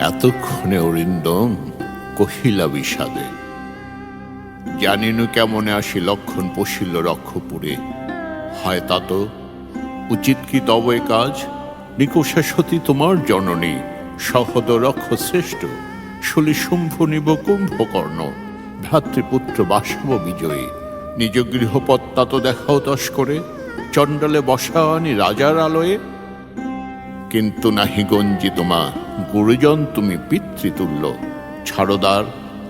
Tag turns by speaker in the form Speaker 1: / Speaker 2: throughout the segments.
Speaker 1: এতক্ষণে অরিন্দম কহিলা বিষাদে, জানিনু কেমনে আসি লক্ষণ পশিল রক্ষপুরে? হয় তা তো উচিত কি তব কাজ? নিকোষা সতী তোমার জননী, সহদ রক্ষ শ্রেষ্ঠ শুলি শুম্ভ নিব কুম্ভকর্ণ, ভ্রাতৃপুত্র বাসব বিজয়ী। নিজ গৃহপত্তা তো দেখাও তস করে চণ্ডালে বসাওয়ানি রাজার আলোয়ে। কিন্তু নাহি গঞ্জি তোমা গুরুজন তুমি পিতৃতুল্য। ছাড়দার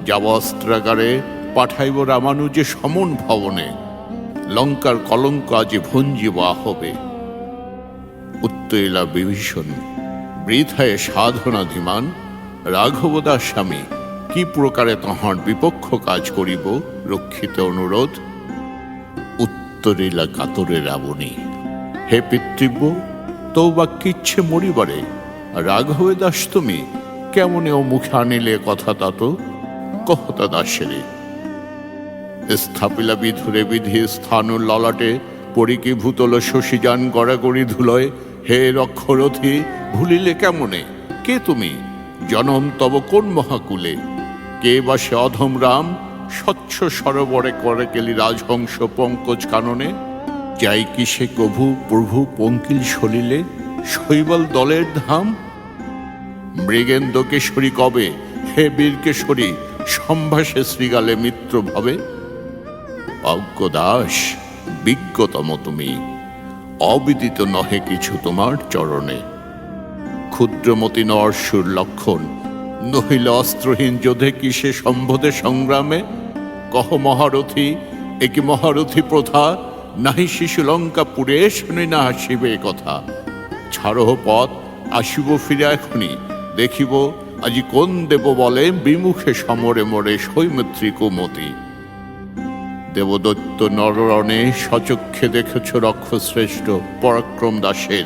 Speaker 1: যাবস্ত্রাগারে পাঠাইব রামানুজে সমন ভবনে। লঙ্কার কলঙ্ক আজি ভঞ্জিব হবে উত্তইলা বিভীষণ বৃথায় সাধনাধিমান। রাঘবদাস স্বামী কি প্রকারে তাহার বিপক্ষ কাজ করিব? রক্ষিত অনুরোধ। উত্তরিলা কাতরে রাবণী, হে পিতৃব্য তো বা কিচ্ছে মরিবারে। রাঘবে দাস তুমি। কেমনে ও মুখে আনিলে কথা তাত কহতা দাসেরে। স্থাপিলা বিধুরে বিধি স্থান ললাটে পরিকি ভূতল শশী শশীযান গড়াগড়ি ধুলয়, হে রক্ষরথী, ভুলিলে কেমনে? কে তুমি? জনম তব কোন মহাকুলে? কে বা সে অধম রাম? স্বচ্ছ সরোবরে করে কেলি রাজহংস পঙ্কজ কাননে? যাই কি সে কভু প্রভু পঙ্কিল সলিলে? শৈবল দলের ধাম? মৃগেন্দ্র কেশরী কবে? হে বীর কেশরী সম্ভাসে শ্রীগালে মিত্র ভাবে। অজ্ঞ দাস বিজ্ঞতম তুমি। অবিদিত নহে কিছু তোমার চরণে। ক্ষুদ্রমতি নরসুর লক্ষণ, নহিল অস্ত্রহীন যোধে কি সে সম্বোধে সংগ্রামে? কহ মহারথী একি মহারথী প্রথা? নাহি শিশু লঙ্কা পুরে শুনে না আসিবে কথা। ছাড়হ পথ, আসিব ফিরে এখনি দেখিব, আজি কোন দেব বলে, বিমুখে সমরে মরে সৈমিত্রী কুমতি। দেবদত্ত নররণে সচক্ষে দেখেছ রক্ষশ্রেষ্ঠ পরাক্রম দাসের।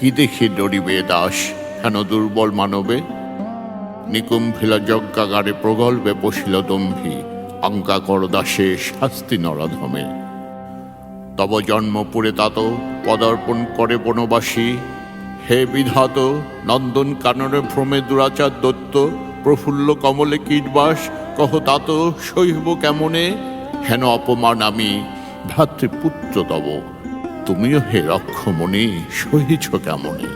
Speaker 1: কি দেখি ডরিবে দাস, হেন দুর্বল মানবে? নিকুম্ভিলা যজ্ঞাগারে প্রগল্ভে বসিল দম্ভী অঙ্কা কর দাসে শাস্তি নরাধমে। তব জন্মপুরে তাত পদার্পণ করে বনবাসী হে বিধাত, নন্দন কাননে ভ্রমে দুরাচার দত্ত, প্রফুল্ল কমলে কীটবাস, কহ তাত সহিব কেমনে? হেন অপমান আমি ভ্রাতৃপুত্র তব, তুমিও হে রক্ষমণি সহিছ কেমনে?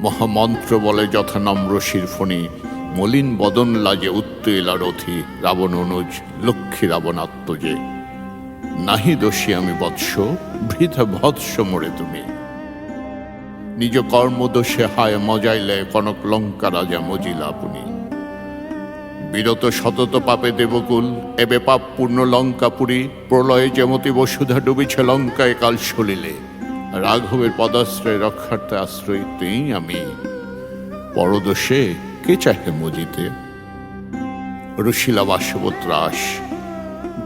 Speaker 1: মহামন্ত্র বলে যথা নম্র শিরফণি, মলিন বদন লাজে উত্তইলা রথি রাবণ অনুজ, লক্ষ্মী রাবণাত্মজে। নাহি দোষী আমি বৎস বৃথা ভৎস মরে তুমি। নিজ কর্মদোষে হায় মজাইলে কনক লঙ্কা রাজা মজিলা বিরত সতত পাপে দেবকুল, এবে পাপ পূর্ণ লঙ্কাপুরী প্রলয়ে যেমতি বসুধা ডুবিছে লঙ্কায় কাল সলিলে। রাঘবের পদাশ্রয় রক্ষার্থে আশ্রয় তেই আমি। পরদোষে কে চাহে মজিতে? রুশিলা বাসবত্রাস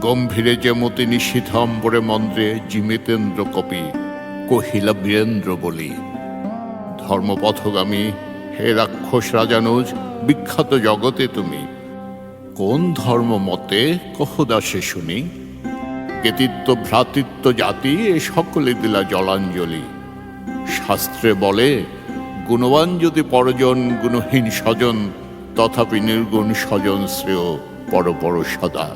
Speaker 1: গম্ভীরে যেমতি নিশীথ অম্বরে মন্দ্রে জিমিতেন্দ্র কপি, কহিলা বীরেন্দ্র বলি। ধর্মপথগামী। হে রাক্ষস রাজানুজ, বিখ্যাত জগতে তুমি। কোন ধর্ম মতে কহদাসে শুনি? কৃতিত্ব ভ্রাতৃত্ব জাতি, এ সকলে দিলা জলাঞ্জলি। শাস্ত্রে বলে, গুণবান যদি পরজন গুণহীন স্বজন, তথাপি নির্গুণ স্বজন শ্রেয় পর পর সদা।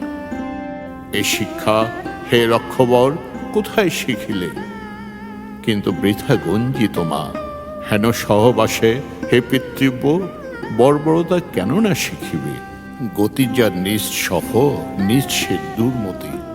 Speaker 1: এ শিক্ষা, হে রক্ষবর, কোথায় শিখিলে? কিন্তু বৃথা গঞ্জিত মা হেন সহবাসে হে পিতৃব্য, বর্বরতা কেন না শিখিবে? গতি যা নিজ সহ, নিজ সে দুর্মতি।